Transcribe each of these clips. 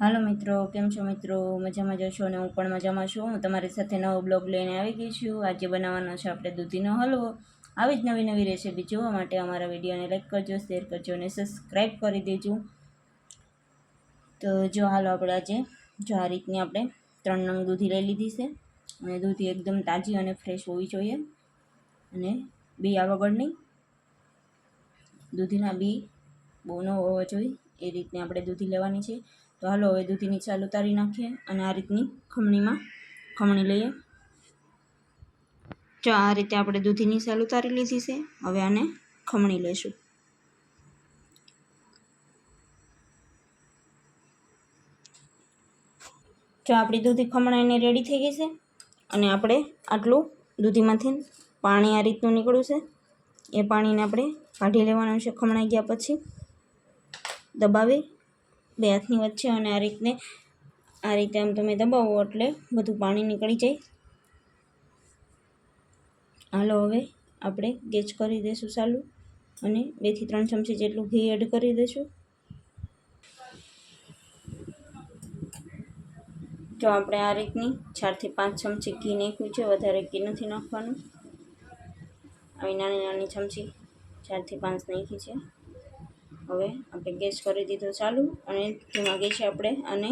હાલો મિત્રો, કેમ છો મિત્રો? મજામાં જશો અને હું પણ મજામાં છું. હું તમારી સાથે નવો બ્લોગ લઈને આવી ગઈ છું. આજે બનાવવાનો છે આપણે દૂધીનો હલવો. આવી જ નવી નવી રેસીપી જોવા માટે અમારા વિડીયોને લાઈક કરજો શેર કરજો અને સબસ્ક્રાઈબ કરી દેજો. તો જો હાલો આપણે આજે, જો આ રીતની આપણે ત્રણ નંગ દૂધી લઈ લીધી છે. અને દૂધી એકદમ તાજી અને ફ્રેશ હોવી જોઈએ. અને બી આ વગરની દૂધીના બી બહુ ન હોવા જોઈએ. એ રીતની આપણે દૂધી લેવાની છે. તો હાલો હવે દૂધીની ચાલ ઉતારી નાખીએ અને આ રીતની ખમણીમાં ખમણી લઈએ. જો આ રીતે આપણે દૂધીની ચાલ ઉતારી લીધી છે, હવે આને ખમણી લઈશું જો આપણી દૂધી ખમણાઈને રેડી થઈ ગઈ છે, અને આપણે આટલું દૂધીમાંથી પાણી આ રીતનું નીકળ્યું છે, એ પાણીને આપણે કાઢી લેવાનું છે ખમણાઈ ગયા પછી. દબાવી બે હાથની વચ્ચે અને આ રીતને, આ રીતે આમ તમે દબાવો એટલે બધું પાણી નીકળી જાય. હાલો હવે આપણે ગેસ કરી દઈશું ચાલુ અને બેથી ત્રણ ચમચી જેટલું ઘી એડ કરી દઈશું જો આપણે આ રીતની ચારથી પાંચ ચમચી ઘી નાખ્યું છે, વધારે ઘી નથી નાખવાનું. આવી નાની નાની ચમચી ચારથી પાંચ નાખી છે. હવે આપણે ગેસ કરી દીધો ચાલુ અને ધીમા ગેસે આપણે અને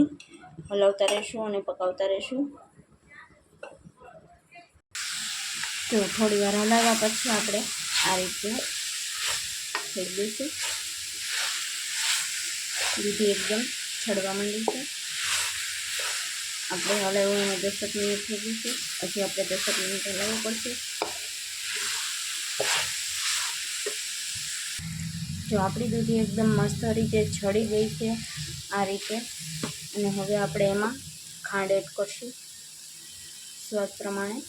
હલાવતા રહીશું અને પકાવતા રહીશું. તો થોડી વાર હલાવ્યા પછી આપણે આ રીતે થઈ દઈશું દૂધી એકદમ છડવા માંડી છે. આપણે હલાવ્યું એને દસક મિનિટ થઈ ગઈ છે. પછી આપણે દસક મિનિટ હલાવવું પડશે. જો આપણી દૂધી એકદમ મસ્ત રીતે છડી ગઈ છે આ રીતે. અને હવે આપણે એમાં ખાંડ એડ કરશું સ્વાદ પ્રમાણે.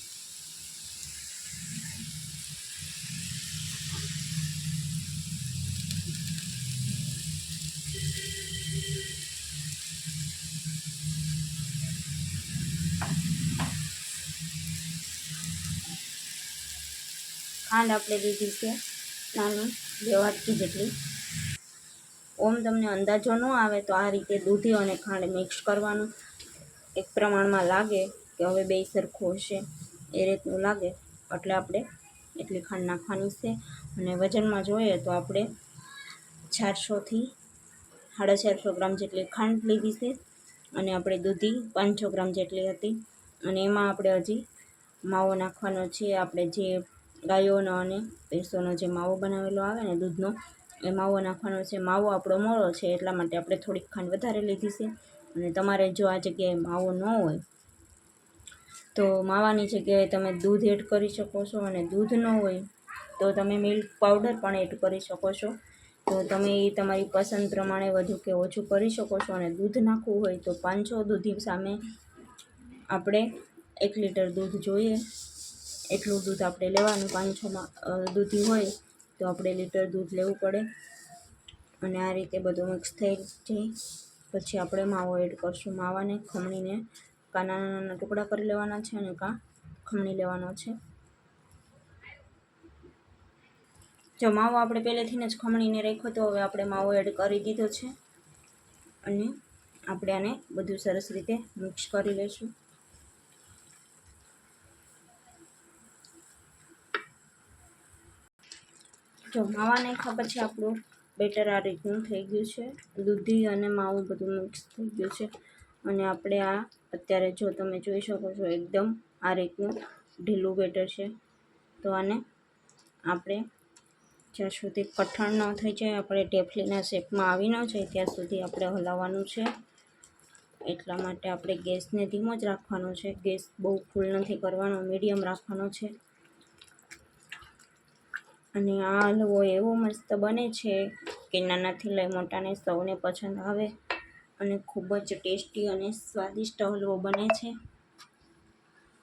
ખાંડ આપણે લીધી છે. નાની બે વાટકી જેટલી. ઓમ તમને અંદાજો ન આવે તો આ રીતે દૂધી અને ખાંડ મિક્સ કરવાનું. એક પ્રમાણમાં લાગે કે હવે બે સરખું હશે. એ રીતનું લાગે. એટલે આપણે એટલી ખાંડ નાખવાની છે. અને વજનમાં જોઈએ તો આપણે ચારસોથી સાડા ચારસો ગ્રામ જેટલી ખાંડ લીધી છે. અને આપણે દૂધી પાંચસો ગ્રામ જેટલી હતી. અને એમાં આપણે હજી માવો નાખવાનો છે. આપણે જે ગાયોનો અને ભેંસોનો જે માવો બનાવેલો આવે ને દૂધનો, એ માવો નાખવાનો છે. માવો આપણો મોળો છે, એટલા માટે આપણે થોડીક ખાંડ વધારે લીધી છે. અને તમારે જો આ જગ્યાએ માવો ન હોય, તો માવાની જગ્યાએ તમે દૂધ એડ કરી શકો છો. અને દૂધ ન હોય, તો તમે મિલ્ક પાવડર પણ એડ કરી શકો છો. તો તમે એ તમારી પસંદ પ્રમાણે વધુ કે ઓછું કરી શકો છો. અને દૂધ નાખવું હોય તો પાંચસો દૂધી સામે આપણે એક લીટર દૂધ જોઈએ. એટલું દૂધ આપણે લેવાનું પાંચસોમાં દૂધી હોય તો આપણે લીટર દૂધ લેવું પડે. અને આ રીતે બધું મિક્સ થઈ જાય. પછી આપણે માવો એડ કરશું માવાને, ખમણીને. કાં નાના નાના ટુકડા કરી લેવાના છે અને કાં ખમણી લેવાનો છે. જો માવો આપણે પહેલેથી જ ખમણીને રાખ્યો તો હવે આપણે માવો એડ કરી દીધો છે. અને આપણે આને બધું સરસ રીતે મિક્સ કરી લઈશું. જો, માવાને નાખ્યા પછી આપણું? બેટર આ રીતનું થઈ ગયું છે. દૂધી અને માવું બધું મિક્સ થઈ ગયું છે. અને આપણે આ, અત્યારે જો તમે જોઈ શકો છો, એકદમ આ રીતનું ઢીલું બેટર છે. તો આને આપણે જ્યાં સુધી કઠણ ન થઈ જાય, આપણે ટેફલીના શેપમાં આવી ન જાય, ત્યાં સુધી આપણે હલાવવાનું છે. એટલા માટે આપણે ગેસને ધીમો જ રાખવાનો છે. ગેસ બહુ ફૂલ નથી કરવાનો, મીડિયમ રાખવાનો છે. અને આ હલવો એવો મસ્ત બને છે કે નાનાથી લઈ મોટાને સૌને પસંદ આવે અને ખૂબ જ ટેસ્ટી અને સ્વાદિષ્ટ હલવો બને છે.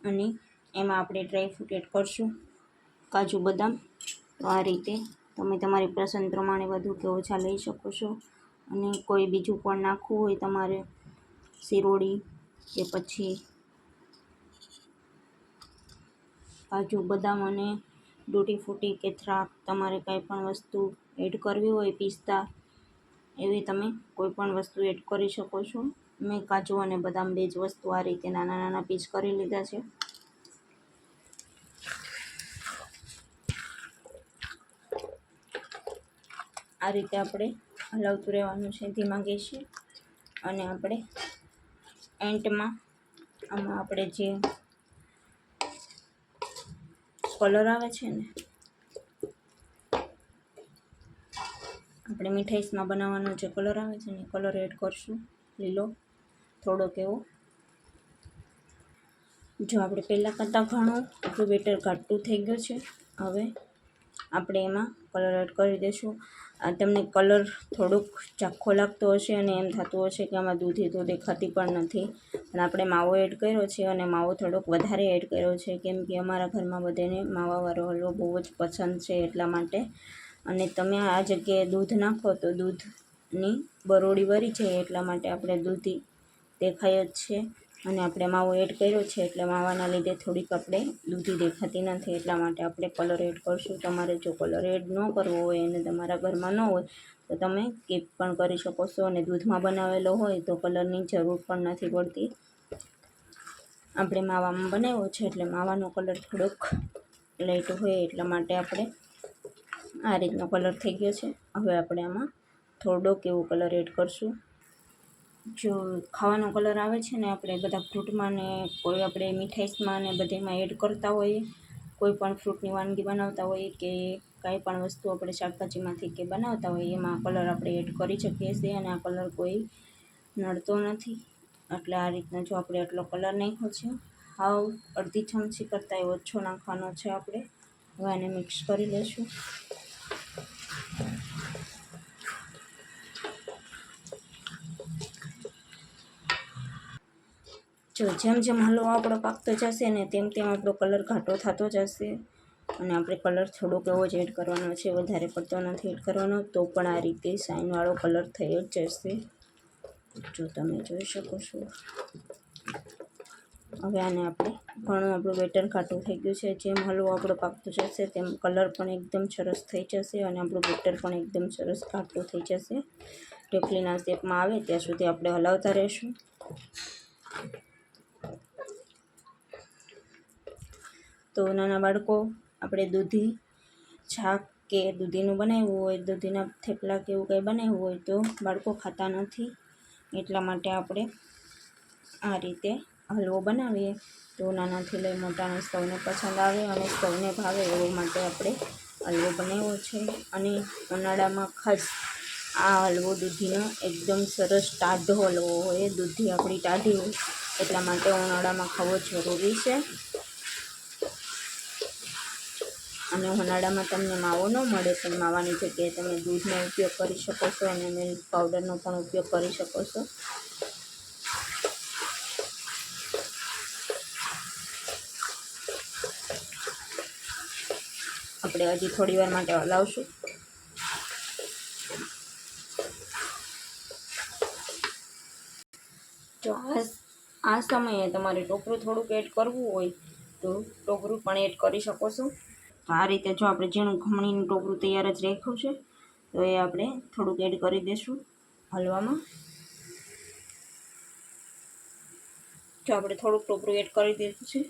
અને એમાં આપણે ડ્રાયફ્રૂટ એડ કરશું. કાજુ બદામ. તો આ રીતે તમે તમારી પસંદ પ્રમાણે વધુ કે ઓછા લઈ શકો છો. અને કોઈ બીજું પણ નાખવું હોય તમારે શિરોડી કે પછી કાજુ બદામ અને તૂટી ફૂટી કે થ્રાક તમારે કંઈ પણ વસ્તુ એડ કરવી હોય, પિસ્તા એવી તમે કોઈ પણ વસ્તુ એડ કરી શકો છો. મેં કાજુ અને બદામ બે જ વસ્તુ આ રીતે નાના નાના પીસ કરી લીધા છે. આ રીતે આપણે હલાવતું રહેવાનું છે ધીમા ગેસે અને આપણે એન્ટમાં આમાં આપણે જે કલર આવે છે ને. આપણે મીઠાઈસમાં બનાવવાનો જે કલર આવે છે ને કલર એડ કરશું. લીલો થોડોક એવો જો આપણે પહેલાં કરતાં ઘણું આપણું બેટર ઘાટું થઈ ગયું છે. હવે આપણે એમાં કલર એડ કરી દઈશું તમને કલર થોડુંક ચાખો લાગતો હશે અને એમ થતું હશે કે આમાં દૂધી તો દેખાતી પણ નથી. પણ આપણે માવો એડ કર્યો છે અને માવો થોડોક વધારે એડ કર્યો છે. કેમ કે અમારા ઘરમાં બધાને માવાવાળો હલવો બહુ જ પસંદ છે એટલા માટે. અને તમે આ જગ્યાએ દૂધ નાખો તો દૂધની બરોડી વરી છે એટલા માટે આપણે દૂધી દેખાય જ છે. અને આપણે માવો એડ કર્યો છે એટલે માવાના લીધે થોડીક આપણે દૂધી દેખાતી નથી એટલા માટે આપણે કલર એડ કરશું. તમારે જો કલર એડ ન કરવો હોય અને તમારા ઘરમાં ન હોય, તો તમે કેક પણ કરી શકો છો અને દૂધમાં બનાવેલો હોય તો કલરની જરૂર પણ નથી પડતી. આપણે માવામાં બનાવ્યો છે એટલે માવાનો કલર થોડોક લાઇટ હોય એટલા માટે આપણે આ રીતનો કલર થઈ ગયો છે. હવે આપણે આમાં થોડોક એવો કલર એડ કરશું. જો ખાવાનો કલર આવે છે ને આપણે બધા ફ્રૂટમાં ને કોઈ આપણે મીઠાઈસમાં ને બધેમાં એડ કરતા હોઈએ, કોઈ પણ ફ્રૂટની વાનગી બનાવતા હોઈએ કે કાંઈ પણ વસ્તુ આપણે શાકભાજીમાંથી કે બનાવતા હોઈએ, એમાં કલર આપણે એડ કરી શકીએ છીએ અને આ કલર કોઈ નડતો નથી. એટલે આ રીતના જો આપણે એટલો કલર નાખ્યો છે, હાવ અડધી ચમચી કરતાં ઓછો નાખવાનો છે આપણે. હવે આને મિક્સ કરી લઈશું. જો જેમ જેમ હલવો આપણો પાકતો જશે ને તેમ તેમ આપણો કલર ઘાટો થતો જશે. અને આપણે કલર થોડોક એવો જ એડ કરવાનો છે, વધારે પડતો નથી એડ કરવાનો, તો પણ આ રીતે સાઇનવાળો કલર થઈ જ જશે. જો તમે જોઈ શકો છો. હવે આને આપણે ઘણું આપણું બેટર ઘાટું થઈ ગયું છે. જેમ હલવો આપણો પાકતો જશે, તેમ કલર પણ એકદમ સરસ થઈ જશે અને આપણું બેટર પણ એકદમ સરસ ઘાટું થઈ જશે. ઢેફલીના શેપમાં આવે ત્યાં સુધી આપણે હલાવતા રહીશું. તો નાના બાળકો આપણે દૂધી છાક કે દૂધીનું બનાવ્યું હોય, દૂધીના થેપલા કે એવું કંઈ બનાવ્યું હોય તો બાળકો ખાતા નથી. એટલા માટે આપણે આ રીતે હલવો બનાવીએ. તો નાનાથી લઈ મોટાને સૌને પસંદ આવે અને સૌને ભાવે એવો માટે આપણે હલવો બનાવ્યો છે. અને ઉનાળામાં ખાસ આ હલવો દૂધીનો એકદમ સરસ ટાઢો હલવો હોય, દૂધી આપણી ટાઢી હોય, એટલા માટે ઉનાળામાં ખાવો જરૂરી છે. અને ઉનાળામાં તમને માવો ન મળે પણ માવાની જગ્યાએ તમે દૂધનો ઉપયોગ કરી શકો છો અને મિલ્ક પાવડરનો પણ ઉપયોગ કરી શકો છો. આપણે હજી થોડી વાર માટે હલાવશું. જો આ આ સમયે તમારે ટોપરું થોડુંક એડ કરવું હોય તો ટોપરું પણ એડ કરી શકો છો. આ રીતે જો આપણે ઝીણું ખમણીનું ટોપરું તૈયાર જ રાખ્યું છે, તો એ આપણે થોડુંક એડ કરી દઈશું હલવામાં. જો આપણે થોડુંક ટોપરું એડ કરી દીધું છે.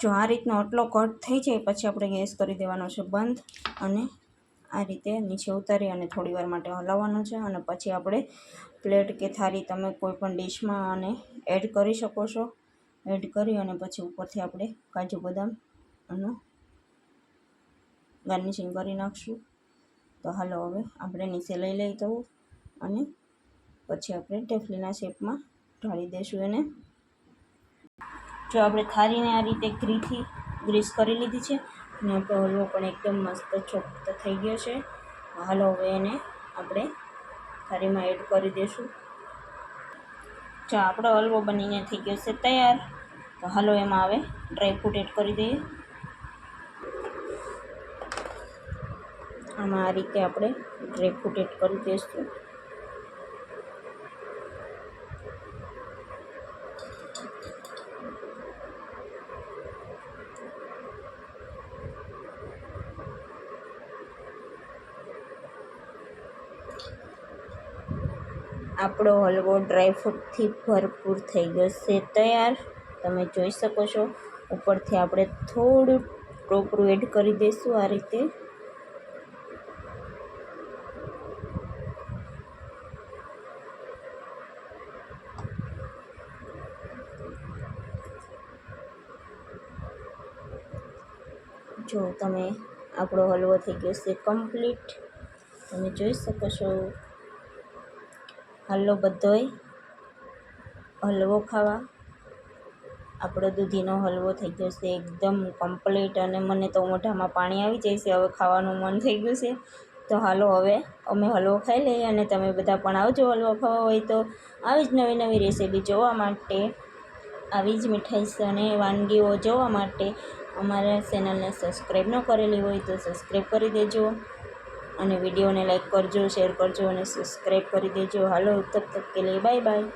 જો આ રીતનો આટલો કટ થઈ જાય પછી આપણે ગેસ કરી દેવાનો છે બંધ અને આ રીતે નીચે ઉતારી અને થોડી વાર માટે હલાવવાનું છે અને પછી આપણે પ્લેટ કે થાળી તમે કોઈપણ ડીશમાં અને એડ કરી શકો છો. એડ કરી અને પછી ઉપરથી આપણે કાજુ બદામ અને ગાર્નિશિંગ કરી નાખશું. તો હાલો હવે આપણે નીચે લઈ લઈ દઉં અને પછી આપણે ટેફલીના શેપમાં ઢાળી દઈશું એને. જો આપણે થારીને આ રીતે ગ્રીથી ગ્રીસ કરી લીધી છે અને આપણો હલવો પણ એકદમ મસ્ત ચોખ્ખો થઈ ગયો છે. હાલો હવે એને આપણે થારીમાં એડ કરી દઈશું જો આપણો હલવો બનીને થઈ ગયો છે તૈયાર, તો હાલો એમાં હવે ડ્રાયફ્રૂટ એડ કરી દઈએ. આમાં આ રીતે આપણે ડ્રાયફ્રૂટ એડ કરી દઈશું. આપણો હલવો ડ્રાયફ્રૂટથી ભરપૂર થઈ ગયો છે તૈયાર. તમે જોઈ શકો છો. ઉપરથી આપણે થોડું ટોપરું એડ કરી દઈશું આ રીતે. જો તમે આપણો હલવો થઈ ગયો છે કમ્પ્લીટ તમે જોઈ શકો છો. હલવો બધોય, હલવો ખાવા. આપણો દૂધીનો હલવો થઈ ગયો છે એકદમ કમ્પ્લીટ અને મને તો મોઢામાં પાણી આવી જાય છે, હવે ખાવાનું મન થઈ ગયું છે. તો હાલો હવે અમે હલવો ખાઈ લઈએ અને તમે બધા પણ આવજો હલવો ખાવા હોય તો. આવી જ નવી નવી રેસીપી જોવા માટે. આવી જ મીઠાઈ અને વાનગીઓ જોવા માટે. અમારા ચેનલને સબસ્ક્રાઈબ ન કરેલી હોય તો સબસ્ક્રાઈબ કરી દેજો અને વિડીયોને લાઈક કરજો, શેર કરજો અને સબસ્ક્રાઈબ કરી દેજો. હાલો, તબ તક કે લે, બાય બાય.